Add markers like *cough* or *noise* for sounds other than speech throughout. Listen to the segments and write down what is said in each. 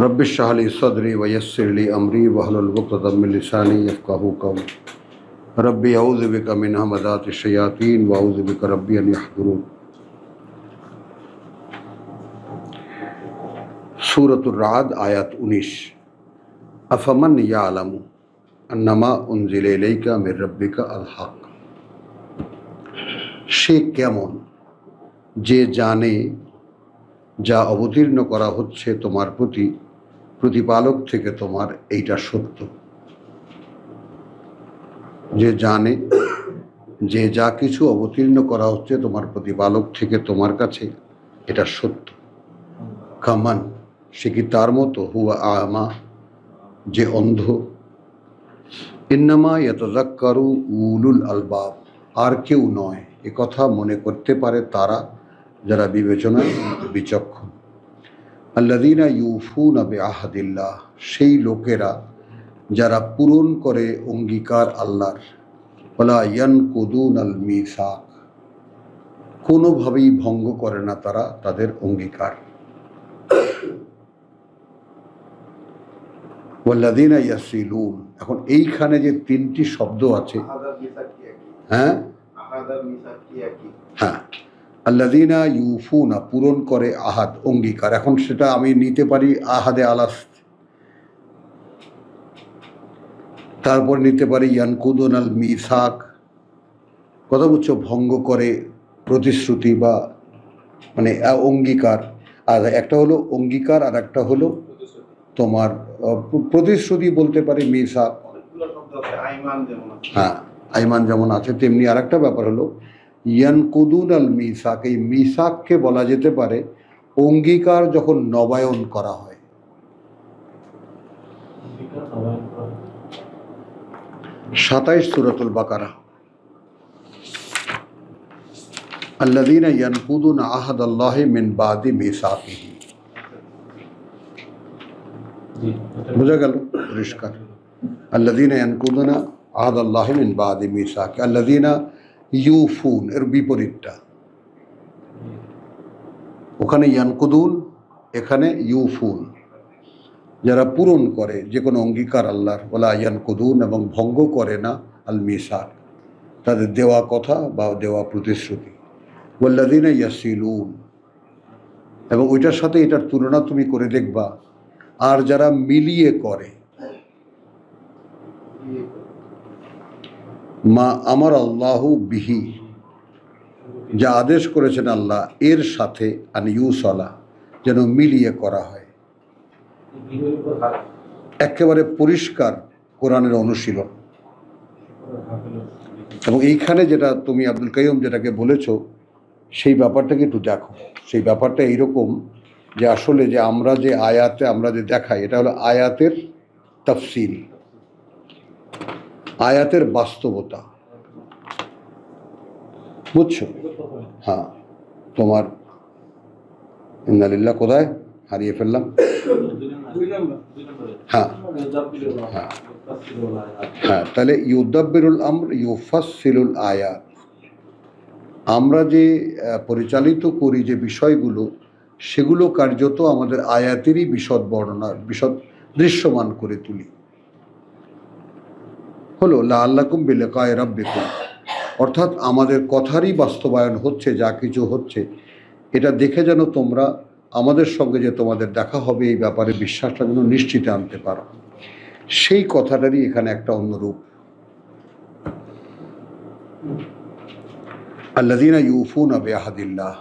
رب اشرح لي صدري ويسر لي امري واحلل عقدة من لساني يفقهوا قولي ربي اعوذ بك من همزات الشياطين واعوذ بك ربي ان يحضرون সূরাতুর Ra'ad আয়াত 19 আফামান ইয়ালামু আন্নামা উনজিলা ইলাইকা মির রাব্বিকা আল হক সে কেমন যে জানে যা অবতীর্ণ করা হচ্ছে তোমার প্রতি প্রতিপালক থেকে তোমার এইটা সত্য। যে জানে, যে যা কিছু অবতীর্ণ করা হচ্ছে তোমার প্রতিপালক থেকে তোমার কাছে, এটা সত্য। কামান সে কি তার মতো? হুয়া আমা, যে অন্ধ। ইন্নামা ইয়াতাজাক্কারু উলুল আলবাব। আর কেউ নয় কথা মনে করতে পারে তারা যারা বিবেচনায় বিচক্ষণ। আল্লাদিনা ইউফুন আবে আহাদিল্লাহ সেই লোকেরা যারা পূরণ করে অঙ্গীকার আল্লাহর। ওলা ইয়ান কুদুন আল মিসাক কোনোভাবেই ভঙ্গ করে না তারা তাদের অঙ্গীকার। ওয়াল্লাদিনা ইয়াসিলুন এখন এইখানে যে তিনটি শব্দ আছে হ্যাঁ? হ্যাঁ। আল্লাদিনা ইউফুনা পূরণ করে আহাদ অঙ্গীকার। এখন সেটা আমি নিতে পারি আহাদে আলাস। তারপর নিতে পারি ইয়ানকুদন আল মিসাক। কথা বুঝছ ভঙ্গ করে প্রতিশ্রুতি বা মানে অঙ্গীকার। আর একটা হলো অঙ্গীকার আর একটা হলো তোমার প্রতিশ্রুতি বলতে পারি মিসাক। হ্যাঁ আইমান যেমন আছে তেমনি আর একটা ব্যাপার হলো ইয়ানকুদুন আল মিসাক, এই মিসাককে বলা যেতে পারে অঙ্গীকার যখন নবায়ন করা হয়। সাতাইশ সুরাতুল বাকারা। আল্লাদিনা ইয়ানকুদুন আহাদ আল্লাহ মিন বাদি মিসাকিহি। বোঝা গেল? পরিষ্কার। আল্লাদিনা ইয়ানকুদুনা আহাদ আল্লাহ মিন বাদি মিসাক। আল্লাদিনা ইউফুন এর বিপরীতটা। ওখানে ইয়ানকুদুন, এখানে ইউফুন। যারা পূরণ করে যে কোনো অঙ্গীকার আল্লাহর বলা ইয়ানকুদুন এবং ভঙ্গ করে না আল মিসাক, তাদের দেওয়া কথা বা দেওয়া প্রতিশ্রুতি। ওয়াল্লাদিনা ইয়াসিলুন এবং ওইটার সাথে এটার তুলনা তুমি করে দেখবা। আর যারা মিলিয়ে করে মা আমার আল্লাহু বিহি, যা আদেশ করেছেন আল্লাহ, এর সাথে আন ইউসলা, যেন মিলিয়ে করা হয়। একেবারে পরিষ্কার কোরআনের অনুশীলন। এবং এইখানে যেটা তুমি আব্দুল কাইম যেটাকে বলেছ, সেই ব্যাপারটাকে একটু দেখো। সেই ব্যাপারটা এইরকম যে আসলে যে আমরা যে আয়াতে আমরা যে দেখাই, এটা হলো আয়াতের তফসিল। আয়াতের বাস্তবতা। বুঝছ? হ্যাঁ। তোমার ইন্দালিল্লাহ কোথায়? হারিয়ে ফেললাম। হ্যাঁ। হ্যাঁ। হ্যাঁ তাহলে ইউদ্দাব্বিরুল আয়াত। আমরা যে পরিচালিত করি যে বিষয়গুলো, সেগুলো কার্যত আমাদের আয়াতেরই বিশদ বর্ণনা, বিশদ দৃশ্যমান করে তুলি। হলো লা আল্লাকুম বিলেকায় রাব্বিকুম। অর্থাৎ আমাদের কথারই বাস্তবায়ন হচ্ছে, যা কিছু হচ্ছে। এটা দেখে যেন তোমরা আমাদের সঙ্গে যে তোমাদের দেখা হবে, এই ব্যাপারে বিশ্বাসটা যেন নিশ্চিতে আনতে পারো। সেই কথাটারই এখানে একটা অন্য রূপ আল্লাদিনা ইউফুন আবে আহাদিল্লাহ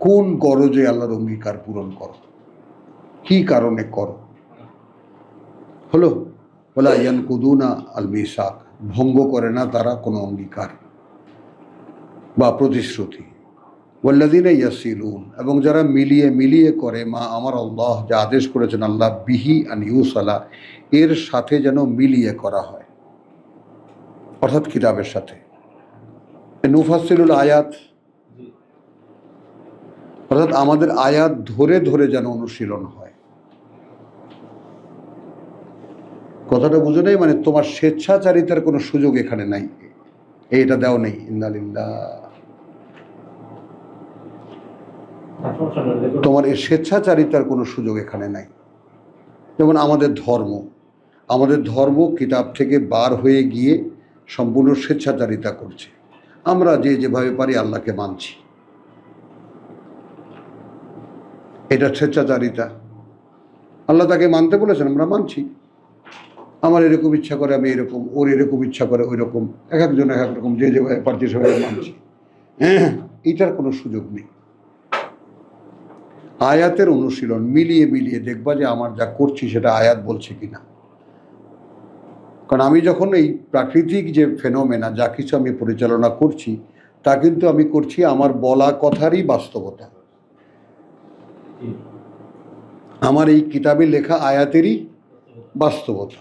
কোন গরজে আল্লাহর অঙ্গীকার পূরণ করো? কি কারণে করো? হলো বলা ইয়ান কুদুনা আল মিসাক ভঙ্গ করে না তারা কোনো অঙ্গীকার বা প্রতিশ্রুতি। ওয়াল্লাদিনা ইয়াসিলুন এবং যারা মিলিয়ে মিলিয়ে করে, মা আমার আল্লাহ, যা আদেশ করেছেন আল্লাহ, বিহি আন ইউসালা, এর সাথে যেন মিলিয়ে করা হয়। অর্থাৎ কিতাবের সাথে। নুফাসিলুল আয়াত, অর্থাৎ আমাদের আয়াত ধরে ধরে যেন অনুশীলন হয়। কথাটা বুঝে নাই মানে তোমার স্বেচ্ছাচারিতার কোনো সুযোগ এখানে নাই। এইটা দেও নেই ইন্দালিল্লাহ তোমার এই স্বেচ্ছাচারিতার কোনো সুযোগ এখানে নাই। যেমন আমাদের ধর্ম আমাদের ধর্ম কিতাব থেকে বার হয়ে গিয়ে সম্পূর্ণ স্বেচ্ছাচারিতা করছে। আমরা যে যেভাবে পারি আল্লাহকে মানছি। এটা স্বেচ্ছাচারিতা। আল্লাহ তাকে মানতে বলেছেন, আমরা মানছি। আমার এরকম ইচ্ছা করে, আমি এরকম, ওর এরকম ইচ্ছা করে ওই রকম এক একজন, এক এক রকম যে যেভাবে পারছি সেভাবে মানছি। হ্যাঁ এইটার কোনো সুযোগ নেই। আয়াতের অনুশীলন, মিলিয়ে মিলিয়ে দেখবা যে আমার যা করছি সেটা আয়াত বলছে কিনা। কারণ আমি যখন এই প্রাকৃতিক যে ফেনোমেনা, যা কিছু আমি পরিচালনা করছি, তা কিন্তু আমি করছি আমার বলা কথারই বাস্তবতা। আমার এই কিতাবে লেখা আয়াতেরই বাস্তবতা।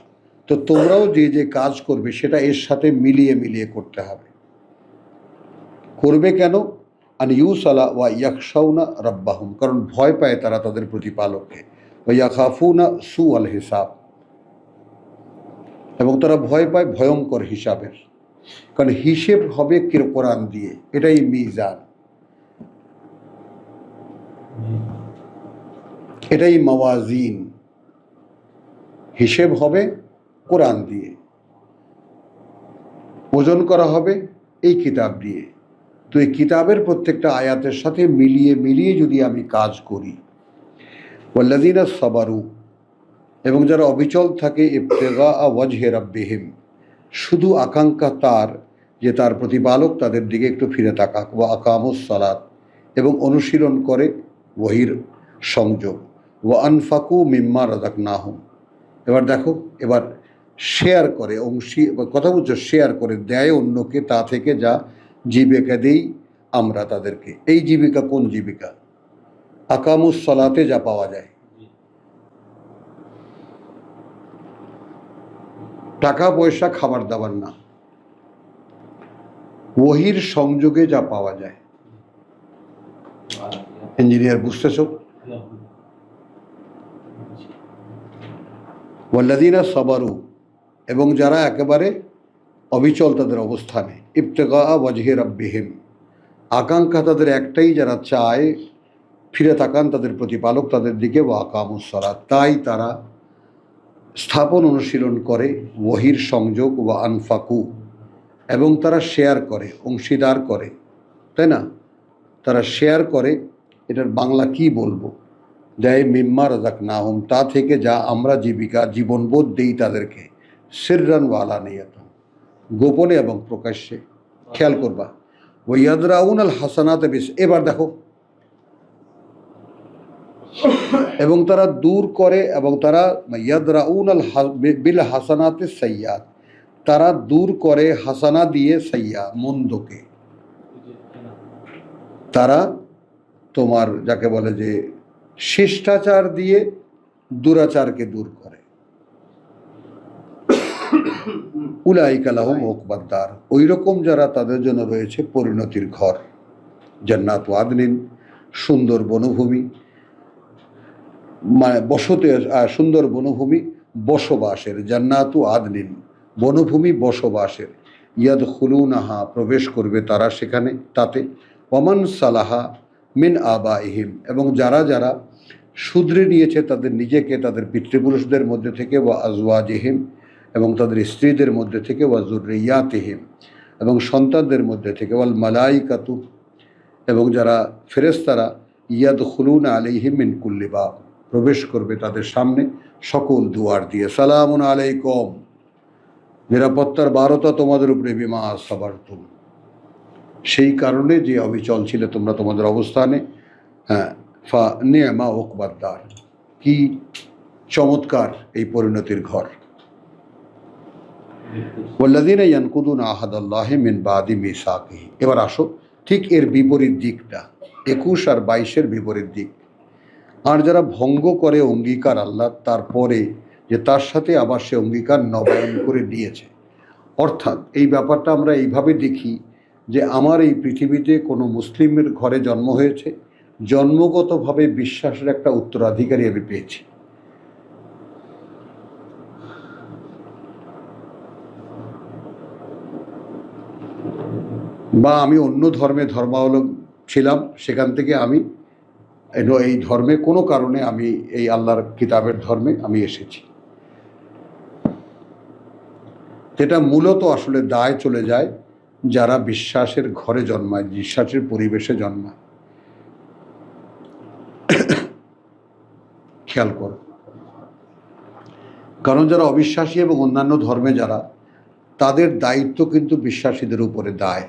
তো তোমরাও যে যে কাজ করবে সেটা এর সাথে মিলিয়ে মিলিয়ে করতে হবে। করবে কেন? আন ইউসালা ওয়া ইয়াকশাউনা রব্বাহুম। কারণ ভয় পায় তারা তাদের প্রতিপালককে। ওয়া ইয়াখাফুনা সু আল হিসাব। এবং তারা ভয় পায় ভয়ঙ্কর হিসাবের। কারণ হিসেব হবে কির, কোরআন দিয়ে। এটাই মিজান। এটাই মাওয়াজিন। হিসেব হবে কোরআন দিয়ে। ওজন করা হবে এই কিতাব দিয়ে। তো এই কিতাবের প্রত্যেকটা আয়াতের সাথে মিলিয়ে মিলিয়ে যদি আমি কাজ করি ওয়াল্লাদিনা সবারু, এবং যারা অবিচল থাকে ইবতেগা ওয়াজহে রাব্বিহিম, শুধু আকাঙ্ক্ষা তার যে তার প্রতিপালক তাদের দিকে একটু ফিরে তাকাক ও আকামুস সালাত, এবং অনুশীলন করে ওহির সংযোগ ও আনফাকু মিম্মা রাজাক নাহুম এবার দেখো, এবার শেয়ার করে অংশী বলছো শেয়ার করে দেয় অন্যকে তা থেকে যা জীবিকা দেই আমরা তাদেরকে। এই জীবিকা কোন জীবিকা? আকামুস সলাতে যা পাওয়া যায়। টাকা পয়সা খাবার দাবার না। ওহির সংযোগে যা পাওয়া যায়। ইঞ্জিনিয়ার বুঝতেছ? ওয়াল্লাদিনা সবারু এবং যারা একেবারে অবিচল তাদের অবস্থানে। ইবতেগা ওয়াজহে রাব্বিহিম। আকাঙ্ক্ষা তাদের একটাই যারা চায় ফিরে তাকান তাদের প্রতিপালক তাদের দিকে ও আকামুসরা তাই তারা স্থাপন অনুশীলন করে ওহির সংযোগ ও আনফাকু। এবং তারা শেয়ার করে, অংশীদার করে। তাই না? তারা শেয়ার করে, এটার বাংলা কি বলব? দেয় মিম্মা রাজাক নাহম তা থেকে যা আমরা জীবিকা, জীবনবোধ দেই তাদেরকে। সিররান ওয়ালা নিয়ত গোপনে এবং প্রকাশ্যে। খেয়াল করবা। ওয়াদরাউন আল হাসানাতে বেশ এবার দেখো। এবং তারা দূর করে এবং তারা ইয়াদরাউন আল বিল হাসানাতে সৈয়াদ তারা দূর করে হাসানা দিয়ে সৈয়া মন্দকে। তারা তোমার যাকে বলে যে, শিষ্টাচার দিয়ে দুরাচারকে দূর করে। উলাইকালাহম ওকবাদ্দার ওই রকম যারা তাদের জন্য রয়েছে পরিণতির ঘর। জান্নাত আদনিন, সুন্দর বনভূমি মানে বসতে সুন্দর বনভূমি, বসবাসের, জান্নাতু আদনিন, বনভূমি বসবাসের। ইয়াদ খুলুনাহা প্রবেশ করবে তারা সেখানে, তাতে। ওমান সালাহা মিন আবা ইহিম এবং যারা যারা শুধরে নিয়েছে তাদের নিজেকে, তাদের পিতৃপুরুষদের মধ্যে থেকে, ওয়া আজওয়াজিহিম এবং তাদের স্ত্রীদের মধ্যে থেকে ওয়া জুরিয়াতিহিম এবং সন্তানদের মধ্যে থেকে ওয়াল মালাইকাতু এবং যারা ফেরেস্তারা ইয়াদ খুলুন আলাইহিম মিন কুল্লি বাব, প্রবেশ করবে তাদের সামনে সকল দুয়ার দিয়ে। সালামুন আলাইকুম। নিরাপত্তার বারতা তোমাদের উপরে বিমা সবার সেই কারণে যে অবিচল ছিল তোমরা তোমাদের অবস্থানে হ্যাঁ ফা নিয়মা ওকবাদ্দার। কি চমৎকার এই পরিণতির ঘর। এবার আসো, ঠিক এর বিপরীত দিকটা, একুশ আর বাইশের বিপরীত দিক। আর যারা ভঙ্গ করে অঙ্গীকার আল্লাহ, তারপরে যে তার সাথে আবার সে অঙ্গীকার নবায়ন করে দিয়েছে। অর্থাৎ এই ব্যাপারটা আমরা এইভাবে দেখি যে আমার এই পৃথিবীতে কোনো মুসলিমের ঘরে জন্ম হয়েছে, জন্মগতভাবে বিশ্বাসের একটা উত্তরাধিকারী আমি পেয়েছি। বা আমি অন্য ধর্মে ধর্মাবলম্বী ছিলাম, সেখান থেকে আমি এই ধর্মে কোনো কারণে আমি এই আল্লাহর কিতাবের ধর্মে আমি এসেছি। যেটা মূলত আসলে দায় চলে যায়, যারা বিশ্বাসের ঘরে জন্মায়, বিশ্বাসের পরিবেশে জন্মায়। *coughs* খেয়াল করো। কারণ যারা অবিশ্বাসী এবং অন্যান্য ধর্মে যারা, তাদের দায়িত্ব কিন্তু বিশ্বাসীদের উপরে দায়।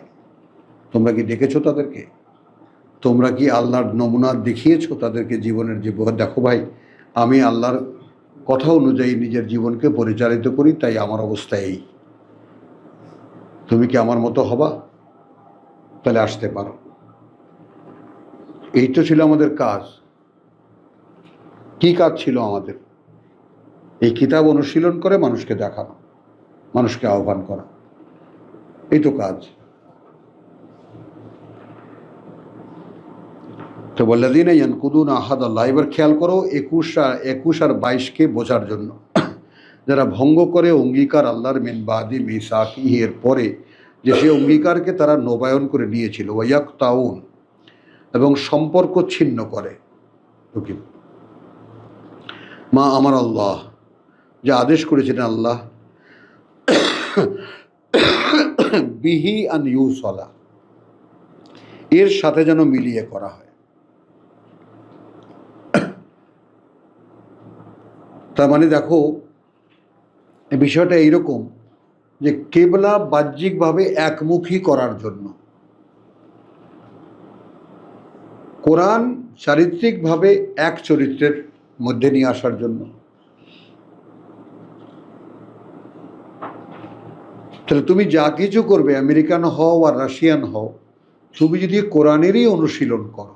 তোমরা কি দেখেছ তাদেরকে? তোমরা কি আল্লাহর নমুনা দেখিয়েছো তাদেরকে জীবনের যে দেখো ভাই, আমি আল্লাহর কথা অনুযায়ী নিজের জীবনকে পরিচালিত করি, তাই আমার অবস্থা এই। তুমি কি আমার মতো হবা? তাহলে আসতে পারো। এই তো ছিল আমাদের কাজ। কি কাজ ছিল আমাদের? এই কিতাব অনুশীলন করে মানুষকে দেখানো, মানুষকে আহ্বান করা। এই তো কাজ। তো বল্লাদিন ইয়ানকুদুন আহাদ আল্লাহ এবার খেয়াল করো, একুশ আর একুশ আর বাইশকে বোঝার জন্য। যারা ভঙ্গ করে অঙ্গীকার আল্লাহর মেন বাদি মিসাকি এর পরে, যে সে অঙ্গীকারকে তারা নবায়ন করে নিয়েছিল ওয়াক তাউন এবং সম্পর্ক ছিন্ন করে। মা আমার আল্লাহ, যা আদেশ করেছিলেন আল্লাহ, বিহি আন ইউসলা, এর সাথে যেন মিলিয়ে করা হয়। তার মানে দেখো বিষয়টা এইরকম যে কেবলা বাহ্যিকভাবে একমুখী করার জন্য। কোরআন চারিত্রিকভাবে এক চরিত্রের মধ্যে নিয়ে আসার জন্য। তাহলে তুমি যা কিছু করবে, আমেরিকান হও আর রাশিয়ান হও, তুমি যদি কোরআনেরই অনুশীলন করো,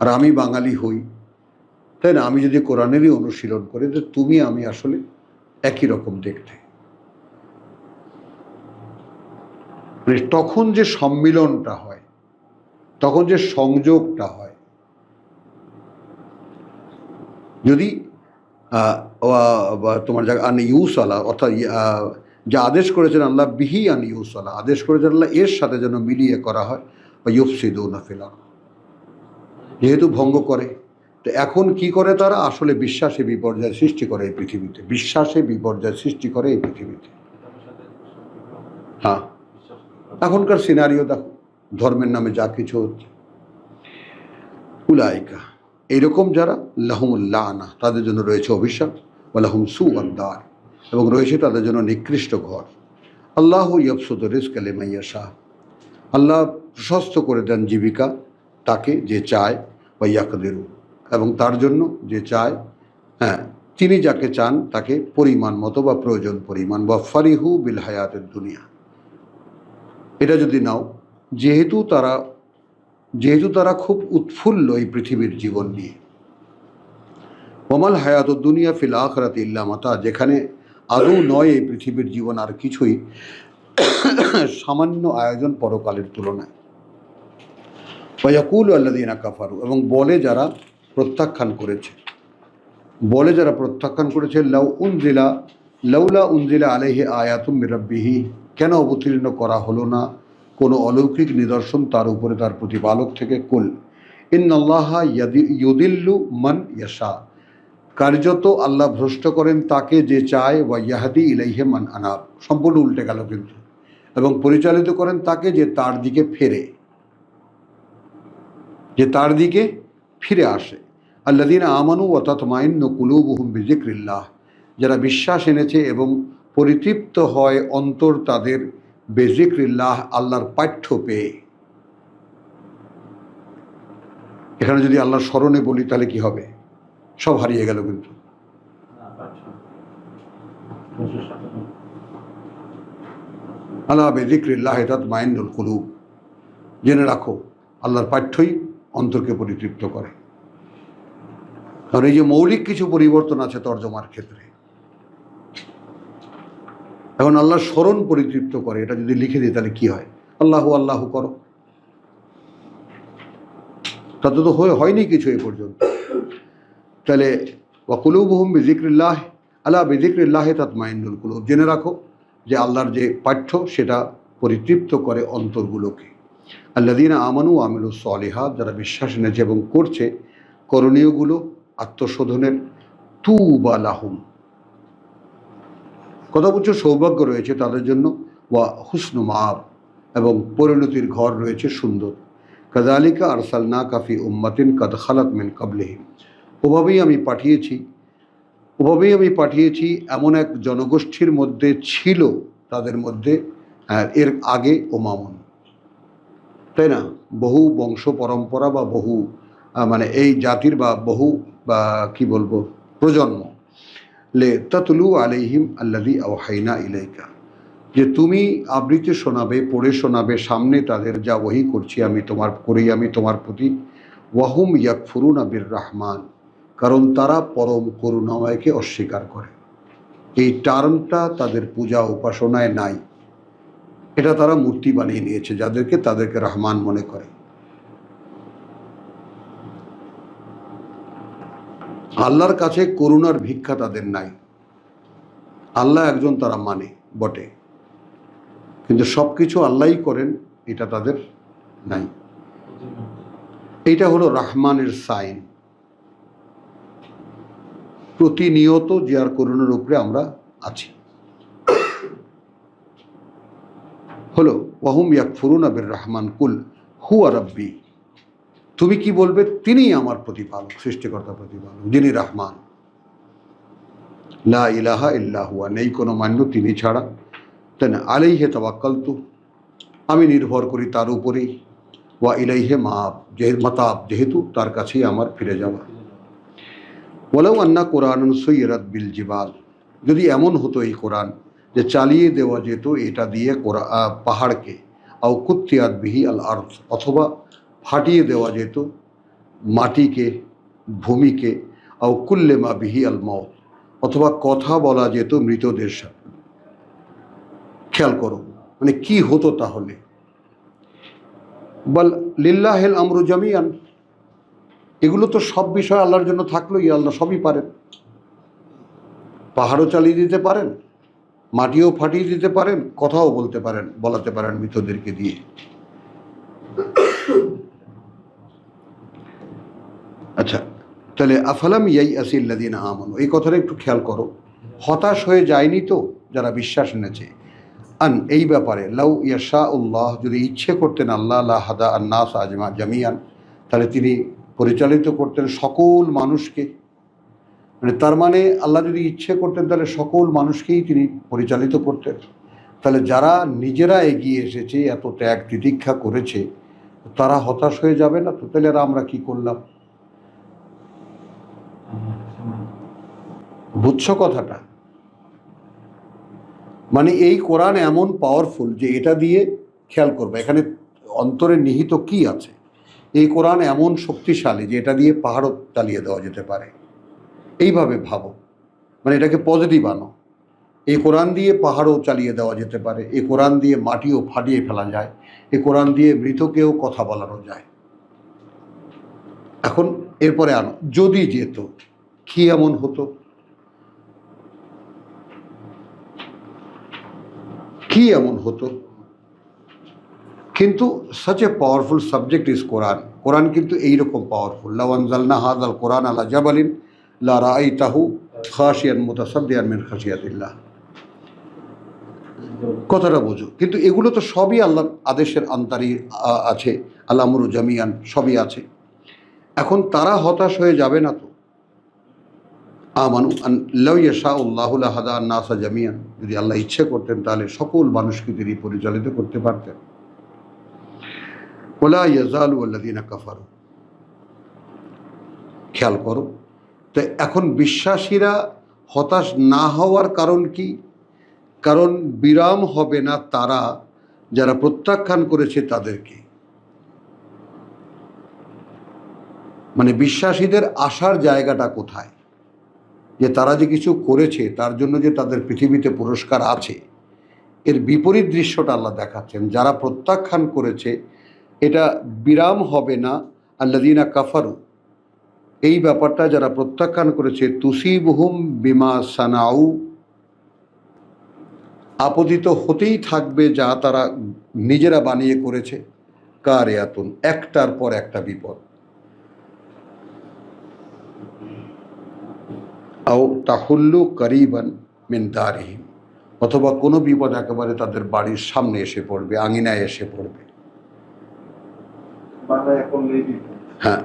আর আমি বাঙালি হই তাই না আমি যদি কোরআনেরই অনুশীলন করি, তো তুমি, আমি আসলে একই রকম দেখতে মানে তখন যে সম্মিলনটা হয়, তখন যে সংযোগটা হয়, যদি তোমার জায়গা, আন ইউসালা, অর্থাৎ যা আদেশ করেছেন আল্লাহ, বিহি আন ইউসালা, আদেশ করেছেন আল্লাহ, এর সাথে যেন মিলিয়ে করা হয় বা ইউফসিদুনা ফিল। যেহেতু ভঙ্গ করে তো এখন কি করে তারা? আসলে বিশ্বাসে বিপর্যয় সৃষ্টি করে এই পৃথিবীতে। বিশ্বাসে বিপর্যয় সৃষ্টি করে এই পৃথিবীতে। হ্যাঁ। এখনকার সিনারিও দেখো, ধর্মের নামে যা কিছু হচ্ছে। উলাইকা। এইরকম যারা লাহুমুল্লাহ আনা তাদের জন্য রয়েছে অভিশাপ ও লাহুম সু আন্দার এবং রয়েছে তাদের জন্য নিকৃষ্ট ঘর। আল্লাহ ইয়বসুদ রিস্ক আলিমাইয়া শাহ আল্লাহ প্রশস্ত করে দেন জীবিকা, তাকে যে চায় বা ইয়াকদেরু। এবং তার জন্য যে চায় হ্যাঁ তিনি যাকে চান তাকে পরিমাণ মতো বা প্রয়োজন পরিমাণ, বা ফারিহু বিল হায়াতের দুনিয়া। এটা যদি নাও, যেহেতু তারা যেহেতু তারা খুব উৎফুল্ল এই পৃথিবীর জীবন নিয়ে। ওমাল হায়াত দুনিয়া ফিল আখরাত ইল্লা মাতা, যেখানে আদৌ নয় এই পৃথিবীর জীবন আর কিছুই সামান্য আয়োজন পরকালের তুলনায়। ওয়াকুল আল্লাদিনা কাফারু, এবং বলে যারা প্রত্যাখ্যান করেছে। বলে যারা প্রত্যাখ্যান করেছে, লাউ উনজিলা, লাউলা উনজিলা আলাইহি আয়াতুম মিরাব্বিহি, কেন অবতীর্ণ করা হলো না? কোনো অলৌকিক নিদর্শন তার উপরে তার প্রতিপালক থেকে কুল। ইন্নাল্লাহা ইয়াদি, ইউদিল্লু মান ইয়াশা। কার্যত আল্লাহ ভ্রষ্ট করেন তাকে যে চায়, ওয়া ইয়াহাদি ইলাইহে মান আনাব। সম্পূর্ণ উল্টে গেল কিন্তু। এবং পরিচালিত করেন তাকে যে তার দিকে ফেরে। যে তার দিকে ফিরে আসে। আল্লাদিন আমানু অর্থাৎ মাইন্য কুলুবহুম বিজিক্রিল্লাহ যারা বিশ্বাস এনেছে এবং পরিতৃপ্ত হয় অন্তর তাদের বেজিক্রিল্লাহ আল্লাহর পাঠ্য পেয়ে। এখানে যদি আল্লাহর স্মরণে বলি তাহলে কি হবে? সব হারিয়ে গেল কিন্তু। আল্লাহ বেজিক্রিল্লাহ হেতাত মাইনুল কুলুব। জেনে রাখো, আল্লাহর পাঠ্যই অন্তরকে পরিতৃপ্ত করে। কারণ এই যে মৌলিক কিছু পরিবর্তন আছে তর্জমার ক্ষেত্রে, এখন আল্লাহ স্মরণ পরিতৃপ্ত করে, এটা যদি লিখে দিই তাহলে কি হয়? আল্লাহ আল্লাহ করো। তাতে তো হয়ে, হয়নি কিছু এ পর্যন্ত। তাহলে ওয়াকুলুবহুম বেজিক্রিল্লাহ আল্লাহ বেজিক্রিল্লাহ তাত মাইনুল কুলুব। জেনে রাখো যে আল্লাহর যে পাঠ্য সেটা পরিতৃপ্ত করে অন্তরগুলোকে। আল্লাদিনা আমানু আমিলু সলিহা যারা বিশ্বাস এনেছে এবং করছে, করণীয়গুলো আত্মশোধনের তু বা লাহুম। কথা বলছো সৌভাগ্য রয়েছে তাদের জন্য, ওয়া হুসনু মাব এবং পরিণতির ঘর রয়েছে সুন্দর। কাদালিকা আরসালনা কাফি উম্মাতিন কাদ খালাত মিন কাবলিহিম ওভাবেই আমি পাঠিয়েছি, ওভাবেই আমি পাঠিয়েছি এমন এক জনগোষ্ঠীর মধ্যে ছিল তাদের মধ্যে এর আগে ওমামুন। তাই না? বহু বংশ পরম্পরা বা বহু মানে এই জাতির বা বহু, বা কি বলব, প্রজন্ম। লে তাতলু আলাইহিম আল্লাদি আওহাইনা ইলাইকা। যে তুমি আবৃত্তি শোনাবে, পড়ে শোনাবে, সামনে তাদের যা ওহি করছি আমি তোমার করি আমি তোমার প্রতি। ওয়াহুম ইয়াকফুরুন আবির রহমান কারণ তারা পরম করুণাময়কে অস্বীকার করে। এই টার্মটা তাদের পূজা উপাসনায় নাই। এটা তারা মূর্তি বানিয়ে নিয়েছে, যাদেরকে তাদেরকে রহমান মনে করে। আল্লাহর কাছে করুণার ভিক্ষা তাদের নাই। আল্লাহ একজন তারা মানে বটে। কিন্তু সব কিছু আল্লাহই করেন, এটা তাদের নাই। এটা হলো রহমানের সাইন। প্রতিনিয়ত যে আর করুণার উপরে আমরা আছি। হলো, ওয়াহুম ইয়াকফুরুন আবির রহমান কুল হু রব্বি। তুমি কি বলবে? তিনিই আমার প্রতিপালক, সৃষ্টিকর্তা প্রতিপালক, যিনি রহমান। লা ইলাহা ইল্লাহুয়া নেই কোনো মান্য তিনি ছাড়া। তাই না আলাইহে তাওয়াক্কাল তু আমি নির্ভর করি তার উপরেই। ওয়া ইলাইহে মাপ যে মাতাব, যেহেতু তার কাছেই আমার ফিরে যাওয়া। বলেও আন্না কোরআন সৈয়রাত বিল জিবাল, যদি এমন হতো এই কোরআন যে চালিয়ে দেওয়া যেত এটা দিয়ে কোরআ পাহাড়কে, আও কুত্তিয়াত বিহি আল আর্থ অথবা ফাটিয়ে দেওয়া যেত মাটিকে, ভূমিকে, আও কুল্লেমা বিহি আল মত অথবা কথা বলা যেত মৃতদের সাথে। খেয়াল করো মানে কি হতো তাহলে? বল লিল্লাহেল আমরু জামিয়ান, এগুলো তো সব বিষয় আল্লাহর জন্য থাকলোই, আল্লাহ সবই পারেন। পাহাড়ও চালিয়ে দিতে পারেন মাটিও ফাটিয়ে দিতে পারেন, কথাও বলতে পারেন, বলাতে পারেন মৃতদেরকে দিয়ে। আচ্ছা তাহলে আফালাম ইয়াই আসিল্লাদিন আমন, এই কথাটা একটু খেয়াল করো। হতাশ হয়ে যায়নি তো যারা বিশ্বাস এনেছে। আন, এই ব্যাপারে, লাউ ইয়াশা উল্লাহ যদি ইচ্ছে করতেন আল্লাহ আল্লাহ হাদা আন্নাস আজমা, জামিয়ান, তাহলে তিনি পরিচালিত করতেন সকল মানুষকে মানে তার মানে আল্লাহ যদি ইচ্ছে করতেন তাহলে সকল মানুষকেই তিনি পরিচালিত করতেন। তাহলে যারা নিজেরা এগিয়ে এসেছে, এত ত্যাগ তিতিক্ষা করেছে, তারা হতাশ হয়ে যাবে না তো? তাহলে আমরা কি করলাম? বুঝছ কথাটা? মানে এই কোরআন এমন পাওয়ারফুল যে এটা দিয়ে খেয়াল করবে। এখানে অন্তরে নিহিত কি আছে? এই কোরআন এমন শক্তিশালী যে এটা দিয়ে পাহাড়ও চালিয়ে দেওয়া যেতে পারে। এইভাবে ভাবো। মানে এটাকে পজিটিভ আনো। এই কোরআন দিয়ে পাহাড়ও চালিয়ে দেওয়া যেতে পারে, এই কোরআন দিয়ে মাটিও ফাটিয়ে ফেলা যায়, এই কোরআন দিয়ে মৃতকেও কথা বলানো যায়। এখন এরপরে আনো, যদি যেত, কি এমন হতো? কি এমন হতো? কিন্তু such a powerful subject is কোরআন কোরআন কিন্তু এইরকম পাওয়ারফুল লাওয়ানজালনা হাদ আল কোরআন আলা জাবালিন। লা রাই তাহু খাসিয়ান মুতাসাদ্দিয়ান মিন খাসিয়াতিল্লাহ কথাটা বোঝো। কিন্তু এগুলো তো সবই আল্লাহর আদেশের আন্তারি আছে। আল্লামরু জামিয়ান সবই আছে। এখন তারা হতাশ হয়ে যাবে না তো? আমানু আন, লাউ ইয়াশাউল্লাহু আন-নাসা জামিয়ান। যদি আল্লাহ ইচ্ছে করতেন, তাহলে সকল মানুষকে তিনি পরিচালিত করতে পারতেন। ওলা ইয়াজালু আল্লাযিনা কাফারু। খেয়াল করো তো এখন বিশ্বাসীরা হতাশ না হওয়ার কারণ কি? কারণ বিরাম হবে না তারা যারা প্রত্যাখ্যান করেছে তাদেরকে। মানে বিশ্বাসীদের আসার জায়গাটা কোথায়? যে তারা যে কিছু করেছে, তার জন্য যে তাদের পৃথিবীতে পুরস্কার আছে, এর বিপরীত দৃশ্যটা আল্লাহ দেখাচ্ছেন। যারা প্রত্যাখ্যান করেছে, এটা বিরাম হবে না। আল্লাদিনা কাফারু এই ব্যাপারটা যারা প্রত্যাখ্যান করেছে তুসিবহুম বিমা সানাউ আপতিত হতেই থাকবে যা তারা নিজেরা বানিয়ে করেছে কারিয়াতুন একটার পর একটা বিপদ। আও তাহুল্লু করিবান মিন দারিহিম অথবা কোনো বিপদ একেবারে তাদের বাড়ির সামনে এসে পড়বে আঙিনায় এসে পড়বে। হ্যাঁ।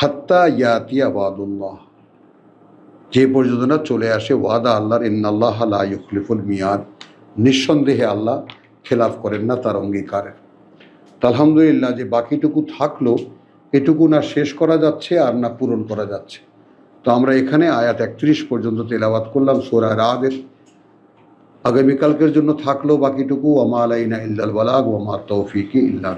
হাত্তা ইয়াতিয়া ওয়াদুল্লাহ। যে পর্যন্ত চলে আসে ওয়াদা আল্লাহর, ইন্নাল্লাহ লা ইউখলিফুল মিয়াদ। নিঃসন্দেহে আল্লাহ খেলাফ করেন না, তার অঙ্গীকারের। আলহামদুলিল্লাহ যে বাকিটুকু থাকল, এটুকু না শেষ করা যাচ্ছে আর না পূরণ করা যাচ্ছে। তো আমরা এখানে আয়াত একত্রিশ পর্যন্ত তেলাওয়াত করলাম, সোরা রাদের। আগামীকালকের জন্য থাকল বাকিটুকু ওমা আলাইনা ইল্লাল বালাগ ওমা তৌফিকি ইল্লা